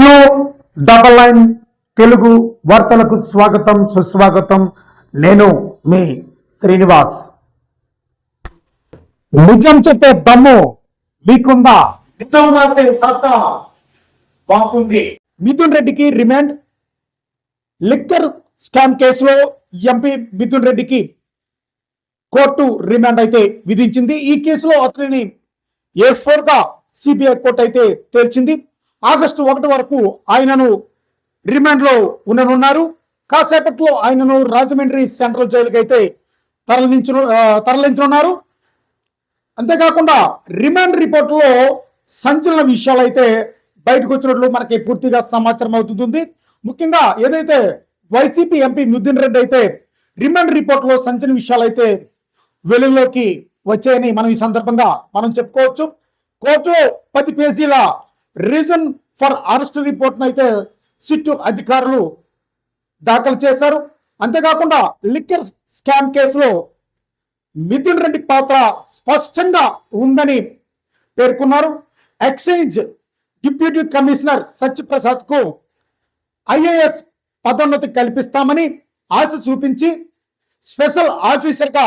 Queue double line Telugu వార్తలకు స్వాగతం సుస్వాగతం. నేను మీ శ్రీనివాస్. నిజం చెప్పే దమ్ము మీకుందా? నిజం సత్తా బాగుంది మిథున్ రెడ్డికి రిమాండ్. లిక్కర్ స్కామ్ కేసులో ఎంపీ మిథున్ రెడ్డికి కోర్టు రిమాండ్ అయితే విధించింది. ఈ కేసులో అతనిని ఏ ఫోర్గా సిబిఐ కోర్టు అయితే తేల్చింది. ఆగస్టు ఒకటి వరకు ఆయనను రిమాండ్లో ఉండనున్నారు. కాసేపట్లో ఆయనను రాజమండ్రి సెంట్రల్ జైలుకి అయితే తరలించు తరలించనున్నారు. అంతేకాకుండా రిమాండ్ రిపోర్టులో సంచలన విషయాలు అయితే బయటకు వచ్చినట్లు మనకి పూర్తిగా సమాచారం అవుతుంది ముఖ్యంగా ఏదైతే వైసీపీ ఎంపీ ముద్దిన్ రెడ్డి అయితే రిమాండ్ రిపోర్ట్లో సంచలన విషయాలు అయితే వెలుగులోకి వచ్చాయని మనం ఈ సందర్భంగా మనం చెప్పుకోవచ్చు. కోర్టులో పది పేజీల రీజన్ ఫర్ అరెస్ట్ రిపోర్ట్ను అయితే సిట్టు అధికారులు దాఖలు చేశారు. అంతేకాకుండా లిక్కర్ స్కామ్ కేసులో మిథున్ రెడ్డి పాత్ర స్పష్టంగా ఉందని పేర్కొన్నారు. ఎక్సైజ్ డిప్యూటీ కమిషనర్ సత్యప్రసాద్కు ఐఏఎస్ పదోన్నతి కల్పిస్తామని ఆశ చూపించి స్పెషల్ ఆఫీసర్గా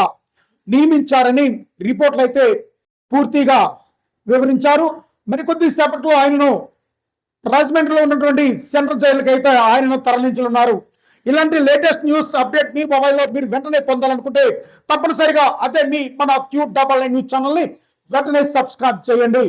నియమించారని రిపోర్ట్లు అయితే పూర్తిగా వివరించారు. మరికొద్దిసేపట్లో ఆయనను రాజమండ్రిలో ఉన్నటువంటి సెంట్రల్ జైలుకి అయితే ఆయనను తరలించనున్నారు. ఇలాంటి లేటెస్ట్ న్యూస్ అప్డేట్ మీ మొబైల్లో మీరు వెంటనే పొందాలనుకుంటే తప్పనిసరిగా అదే మీ మన క్యూట్ డబల్ న్యూస్ ఛానల్ని వెంటనే సబ్స్క్రైబ్ చేయండి.